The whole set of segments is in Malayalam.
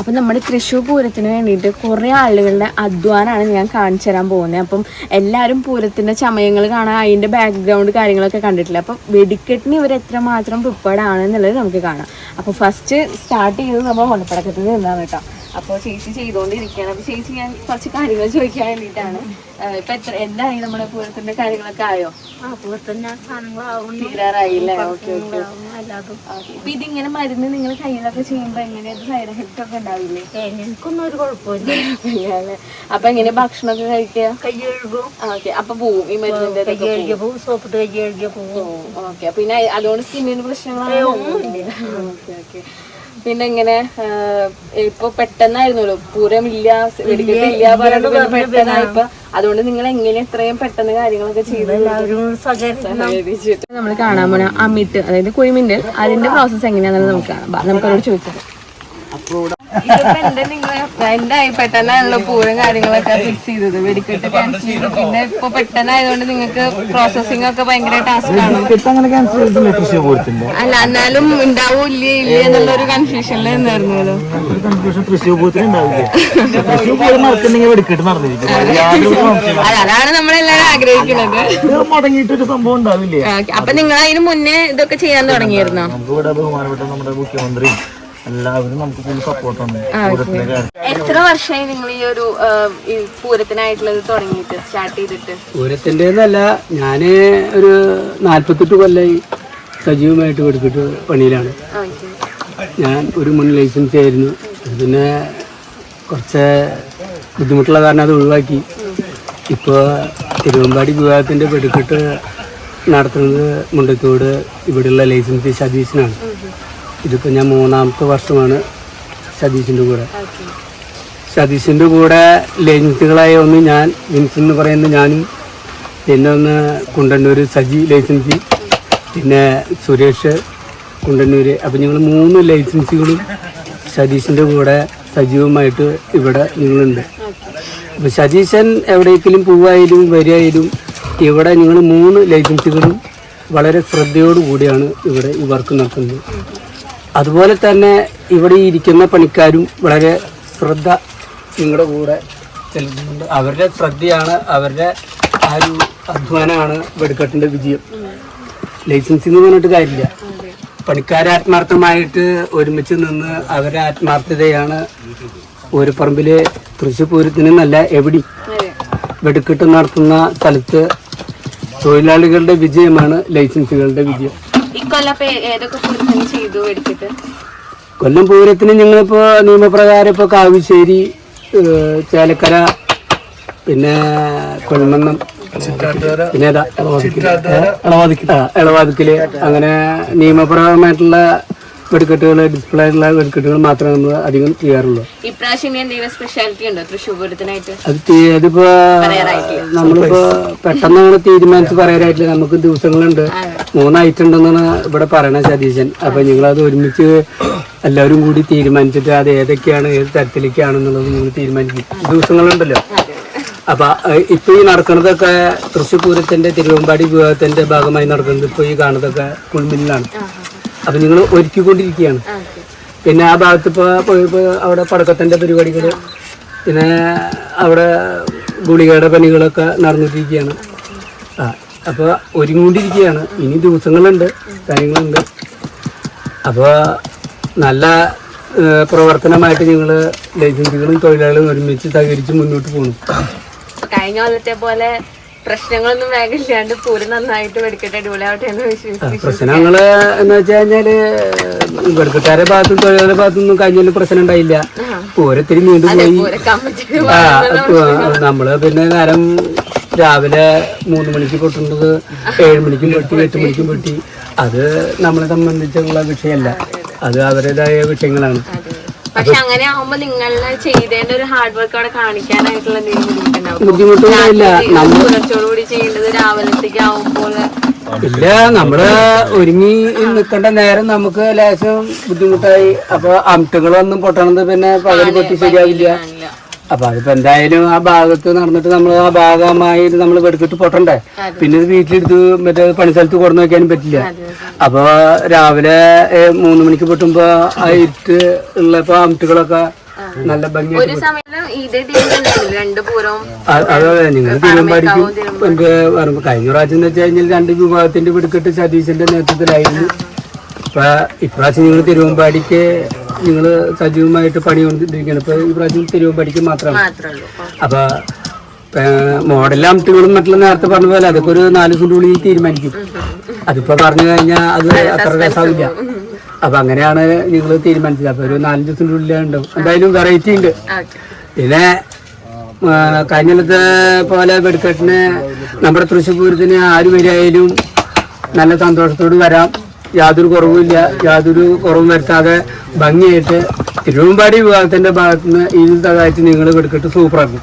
അപ്പം നമ്മുടെ തൃശ്ശൂർ പൂരത്തിന് വേണ്ടിയിട്ട് കുറേ ആളുകളുടെ അധ്വാനമാണ് ഞാൻ കാണിച്ചു തരാൻ പോകുന്നത്. അപ്പം എല്ലാവരും പൂരത്തിന്റെ ചമയങ്ങൾ കാണാൻ അതിന്റെ ബാക്ക്ഗ്രൗണ്ട് കാര്യങ്ങളൊക്കെ കണ്ടിട്ടില്ല. അപ്പം വെടിക്കെട്ടിന് ഇവർ എത്രമാത്രം പ്രിപ്പേർഡ് ആണെന്നുള്ളത് നമുക്ക് കാണാം. അപ്പോൾ ഫസ്റ്റ് സ്റ്റാർട്ട് ചെയ്തത് നമ്മൾ മുളപ്പടക്കത്തിൽ നിന്നാണ് കേട്ടോ. അപ്പോൾ ചേച്ചി ചെയ്തുകൊണ്ടിരിക്കുകയാണ്. അപ്പോൾ ചേച്ചി ഞാൻ കുറച്ച് കാര്യങ്ങൾ ചോദിക്കാൻ വേണ്ടിയിട്ടാണ്. ഇപ്പം എത്ര എന്തായി നമ്മുടെ പൂരത്തിന്റെ കാര്യങ്ങളൊക്കെ ആയോ? തീരാറായില്ലേ? Okay okay. ഇതിങ്ങനെ മരുന്ന് നിങ്ങൾ കയ്യിലൊക്കെ ചെയ്യുമ്പോ എങ്ങനെ സൈഡ് എഫക്റ്റ് ഒക്കെ ഉണ്ടാവില്ലേ? എനിക്കൊന്നും ഒരു കുഴപ്പമില്ല? അപ്പൊ എങ്ങനെ ഭക്ഷണമൊക്കെ കഴിക്കുക? കൈ കഴുകും. ഓക്കെ. അപ്പൊ പോവും ഈ മരുന്നിന്റെ കൈ കഴുകിയ പോവും. സോപ്പിട്ട് കൈ കഴുകിയ പോവും. ഓക്കെ. പിന്നെ അതുകൊണ്ട് സ്കിന്നിന് ഓക്കെ ഓക്കെ. പിന്നെ ഇങ്ങനെ ഇപ്പൊ പെട്ടെന്നായിരുന്നല്ലോ. പൂരമില്ല വെടിക്കെട്ടില്ല പിന്നെ പെട്ടെന്നായിപ്പോ അതുകൊണ്ട് നിങ്ങൾ എങ്ങനെ ഇത്രയും പെട്ടെന്ന് കാര്യങ്ങളൊക്കെ ചെയ്തു നമ്മൾ കാണാൻ പോണ അമിട്ട് അതായത് കുഴിമിന്റെ അതിന്റെ പ്രോസസ് എങ്ങനെയാണെന്ന് നമുക്ക് കാണാം. നമുക്ക് അവരോട് ചോദിക്കാം. എന്തായി? പെട്ടെന്നാണല്ലോ പൂരം കാര്യങ്ങളൊക്കെ ഫിക്സ് ചെയ്തത്. വെടിക്കെട്ട് ക്യാൻസൽ ചെയ്തു പിന്നെ ഇപ്പൊ പെട്ടെന്നായതുകൊണ്ട് നിങ്ങൾക്ക് പ്രോസസ്സിംഗ് ഒക്കെ ഭയങ്കര ടാസ്ക് ആണ്? അല്ല എന്നാലും ഉണ്ടാവൂ ഇല്ലേ ഇല്ല എന്നുള്ള ഒരു കൺഫ്യൂഷനിൽ നിന്നായിരുന്നല്ലോ അതാണ് നമ്മളെല്ലാരും ആഗ്രഹിക്കുന്നത്. ഇത് മുടങ്ങിയിട്ടൊരു സംഭവം ഉണ്ടാവില്ലേ? ഓക്കേ. അപ്പൊ നിങ്ങൾ അതിന് മുന്നേ ഇതൊക്കെ ചെയ്യാൻ തുടങ്ങിയിരുന്നോ? ഇവിടെ ബഹുമാനപ്പെട്ട നമ്മുടെ മുഖ്യമന്ത്രി എല്ലാവരും നമുക്ക് ഫുൾ സപ്പോർട്ടാണ് എത്ര വർഷമായി നിങ്ങൾ ഈ ഒരു പൂരത്തിനായിട്ടുള്ളത് തുടങ്ങിയിട്ട് സ്റ്റാർട്ട് ചെയ്തിട്ട്? പൂരത്തിന്റെ എന്നല്ല ഞാൻ ഒരു നാൽപ്പത്തെട്ട് കൊല്ലമായി സജീവമായിട്ട് കൊടുത്തിട്ട് പണിയിലാണ്. ഞാൻ ഒരു മുൻ ലൈസൻസ് ആയിരുന്നു. അത് പിന്നെ കുറച്ച് ബുദ്ധിമുട്ടുള്ള കാരണം അത് ഒഴിവാക്കി. ഇപ്പോൾ തിരുവമ്പാടി വിഭാഗത്തിന്റെ വെടിക്കെട്ട് നടത്തുന്നത് മുണ്ടത്തോട് ഇവിടെയുള്ള ലൈസൻസ് സതീശനാണ് ഇതിപ്പോൾ ഞാൻ മൂന്നാമത്തെ വർഷമാണ് സതീശിന്റെ കൂടെ. സതീശിന്റെ കൂടെ ലൈസൻസുകളായ ഒന്ന് ഞാൻ വിൻസൻ എന്ന് പറയുന്ന ഞാനും പിന്നെ ഒന്ന് കുണ്ടന്നൂർ സജി ലൈസൻസി പിന്നെ സുരേഷ് കുണ്ടന്നൂർ അപ്പം ഞങ്ങൾ മൂന്ന് ലൈസൻസുകളും സതീശിന്റെ കൂടെ സജീവമായിട്ട് ഇവിടെ നിങ്ങളുണ്ട്. അപ്പോൾ സതീശൻ എവിടേക്കെങ്കിലും പോവായാലും വരികയായാലും ഇവിടെ നിങ്ങൾ മൂന്ന് ലൈസൻസുകളും വളരെ ശ്രദ്ധയോടു കൂടിയാണ് ഇവിടെ ഈ വർക്ക് നടത്തുന്നത്. അതുപോലെ തന്നെ ഇവിടെ ഇരിക്കുന്ന പണിക്കാരും വളരെ ശ്രദ്ധ നിങ്ങളുടെ കൂടെ ചെലുത്തുന്നുണ്ട്. അവരുടെ ശ്രദ്ധയാണ് അവരുടെ ആ ഒരു അധ്വാനമാണ് വെടിക്കെട്ടിന്റെ വിജയം. ലൈസൻസ് എന്ന് പറഞ്ഞിട്ട് കാര്യമില്ല. പണിക്കാരാത്മാർത്ഥമായിട്ട് ഒരുമിച്ച് നിന്ന് അവരുടെ ആത്മാർത്ഥതയാണ് ഒരു പറമ്പിലെ തൃശ്ശൂർ പൂരത്തിന് നല്ല എവിടെ വെടിക്കെട്ട് നടത്തുന്ന സ്ഥലത്ത് തൊഴിലാളികളുടെ വിജയമാണ് ലൈസൻസുകളുടെ വിജയം. ഇക്കൊല്ലം ഇപ്പൊ ഏതൊക്കെ പൂരത്തിന് ചെയ്തു വെടിക്കെട്ട് കൊല്ലം പൂരത്തിന് ഞങ്ങളിപ്പോ നിയമപ്രകാരം ഇപ്പൊ കാവിശ്ശേരി ചേലക്കര പിന്നെ കൊൽമന്നം പിന്നെ ഇളവാതിക്കൽ. അങ്ങനെ നിയമപരമായിട്ടുള്ള വെടിക്കെട്ടുകൾ ഡിസ്പ്ലേ ആയിട്ടുള്ള വെടിക്കെട്ടുകൾ മാത്രമേ നമ്മൾ അധികം ചെയ്യാറുള്ളൂ. ഇപ്രാവശ്യം ഇനി എന്തെങ്കിലും സ്പെഷ്യാലിറ്റി ഉണ്ടോ? തൃശ്ശൂർ പൂരത്തിനായിട്ട്? അത് അതിപ്പോ നമ്മളിപ്പോ അങ്ങനെ തീരുമാനിച്ച് പറയാനായിട്ടില്ല നമുക്ക് ദിവസങ്ങളുണ്ട്. മൂന്നായിട്ട് ഉണ്ടെന്നാണ് ഇവിടെ പറയണ സതീശൻ. അപ്പൊ അത് ഒരുമിച്ച് എല്ലാവരും കൂടി തീരുമാനിച്ചിട്ട് അത് ഏതൊക്കെയാണ് ഏത് തരത്തിലേക്കാണെന്നുള്ളത് നിങ്ങൾ തീരുമാനിക്കും. ദിവസങ്ങളുണ്ടല്ലോ. അപ്പൊ ഇപ്പൊ ഈ നടക്കുന്നതൊക്കെ തൃശ്ശൂർ പൂരത്തിന്റെ തിരുവമ്പാടി വിഭാഗത്തിന്റെ ഭാഗമായി നടക്കുന്നത് ഇപ്പൊ ഈ കാണുന്നതൊക്കെ കുൾമില്ലാണ് അപ്പൊ നിങ്ങൾ ഒരുക്കിക്കൊണ്ടിരിക്കുകയാണ്. പിന്നെ ആ ഭാഗത്ത് ഇപ്പൊ അവിടെ പടക്കത്തിന്റെ പരിപാടികൾ പിന്നെ അവിടെ ഗുളികയുടെ പണികളൊക്കെ നടന്നിട്ടിരിക്കുകയാണ്. ആ അപ്പോൾ ഒരുങ്ങിക്കൊണ്ടിരിക്കുകയാണ്. ഇനി ദിവസങ്ങളുണ്ട് കാര്യങ്ങളുണ്ട്. അപ്പോൾ നല്ല പ്രവർത്തനമായിട്ട് നിങ്ങൾ ലൈസൻസുകളും തൊഴിലാളികളും ഒരുമിച്ച് സഹകരിച്ച് മുന്നോട്ട് പോകുന്നു അപ്പൊ കഴിഞ്ഞ കൊല്ലത്തെ പോലെ പ്രശ്നങ്ങളൊന്നും വേഗമില്ലാണ്ട് പൂരം നന്നായിട്ട് വെടിക്കട്ടെ അടിപൊളിയാവട്ടെ എന്ന് വിശ്വസിച്ചു പ്രശ്നങ്ങൾ എന്ന് വെച്ച് കഴിഞ്ഞാൽ വെടുക്കക്കാരുടെ ഭാഗത്തും തൊഴിലാളി ഭാഗത്തൊന്നും കഴിഞ്ഞാലും പ്രശ്നം ഉണ്ടായില്ല. പൂരത്തിരി നീണ്ടുപോയി പോയി. ആ നമ്മൾ പിന്നെ നേരം രാവിലെ മൂന്ന് മണിക്ക് പൊട്ടുന്നത് ഏഴ് മണിക്കും പൊട്ടി എട്ട് മണിക്കും പൊട്ടി. അത് നമ്മളെ സംബന്ധിച്ചുള്ള വിഷയമല്ല. അത് അവരുടേതായ വിഷയങ്ങളാണ്. പക്ഷെ അങ്ങനെ ആവുമ്പോ നിങ്ങൾ ചെയ്തതിന്റെ ഒരു ഹാർഡ് വർക്ക് അവിടെ കാണിക്കാനായിട്ടുള്ള എന്തെങ്കിലും ബുദ്ധിമുട്ടുണ്ടാവും. ബുദ്ധിമുട്ടൊന്നുമില്ല നമ്മൾ പുലർച്ചോടുകൂടി ചെയ്യേണ്ടത് രാവിലത്തേക്ക് ആവുമ്പോൾ ഇല്ല നമ്മൾ ഒരുങ്ങി നിൽക്കേണ്ട നേരം നമുക്ക് ലേശം ബുദ്ധിമുട്ടായി. അപ്പൊ അമിട്ടുകളൊന്നും പൊട്ടണത് പിന്നെ പകരം പൊട്ടി ശരിയാവില്ല. അപ്പൊ അതിപ്പോ എന്തായാലും ആ ഭാഗത്ത് നടന്നിട്ട് നമ്മൾ ആ ഭാഗമായി നമ്മൾ വെടുക്കിട്ട് പൊട്ടണ്ടേ? പിന്നെ ഇത് വീട്ടിലെടുത്ത് മറ്റേ പണിസ്ഥലത്ത് കൊടുന്നു വെക്കാനും പറ്റില്ല. അപ്പൊ രാവിലെ മൂന്ന് മണിക്ക് പൊട്ടുമ്പോ ആ ഇരുട്ട് ഉള്ള അമിട്ടുകളൊക്കെ നല്ല ഭംഗി അതെ നിങ്ങൾ തിരുവമ്പാടിക്കും കഴിഞ്ഞ പ്രാവശ്യം എന്ന് വെച്ച് കഴിഞ്ഞാൽ രണ്ട് വിഭാഗത്തിന്റെ വെടുക്കെട്ട് സതീശന്റെ നേതൃത്വത്തിലായിരുന്നു. ഇപ്പൊ ഇപ്രാവശ്യം നിങ്ങൾ തിരുവമ്പാടിക്ക് നിങ്ങൾ സജീവമായിട്ട് പണി കൊണ്ടിരിക്കുകയാണ്. ഇപ്പൊ ഈ പ്രാവശ്യം തിരുവമ്പാടിക്ക് മാത്രമാണ്. അപ്പൊ മോഡൽ അമിട്ടുകളും മറ്റുള്ള നേരത്തെ പറഞ്ഞ പോലെ അതൊക്കെ ഒരു നാല് ദിവസത്തിനുള്ളിൽ തീരുമാനിക്കും. അതിപ്പോ പറഞ്ഞു കഴിഞ്ഞാൽ അത് അത്ര രസാവില്ല. അപ്പൊ അങ്ങനെയാണ് നിങ്ങൾ തീരുമാനിച്ചത്. അപ്പൊ ഒരു നാലഞ്ച് ദിവസത്തിന്റെ ഉണ്ടാവും എന്തായാലും വെറൈറ്റി ഉണ്ട്. പിന്നെ കഴിഞ്ഞത്തെ പോലെ വെടിക്കെട്ടിന് നമ്മുടെ തൃശ്ശൂർ പൂരത്തിന് ആര് വരികയായാലും നല്ല സന്തോഷത്തോട് വരാം. യാതൊരു കുറവുമില്ല യാതൊരു കുറവും വരുത്താതെ ഭംഗിയായിട്ട് തിരുവമ്പാടി വിഭാഗത്തിന്റെ ഭാഗത്തുനിന്ന് ഈ സഹായിച്ച് നിങ്ങൾ വെടിക്കെട്ട് സൂപ്പറാക്കും.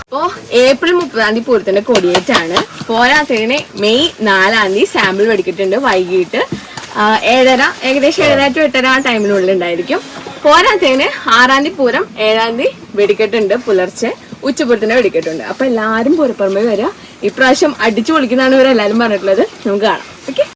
അപ്പോ ഏപ്രിൽ മുപ്പതാം തീയതി പൂരത്തിന്റെ കൊടിയേറ്റാണ്. പോരാത്തതിന് മെയ് നാലാം തീയതി സാമ്പിൾ വെടിക്കിട്ടുണ്ട് വൈകിട്ട്. ഏഴര ഏകദേശം ഏഴര ടു എട്ടര ആ ടൈമിനുള്ളിൽ ഉണ്ടായിരിക്കും. പോരാത്തതിന് ആറാം തീയതി പൂരം ഏഴാം തീയതി വെടിക്കെട്ടുണ്ട് പുലർച്ചെ. ഉച്ചപ്പുറത്തിന് വെടിക്കെട്ടുണ്ട്. അപ്പൊ എല്ലാരും പൂരപ്പുറമേ വരിക ഇപ്രാവശ്യം അടിച്ചു പൊളിക്കുന്നതാണ് ഇവരെല്ലാരും പറഞ്ഞിട്ടുള്ളത്. നമുക്ക് കാണാം. ഓക്കെ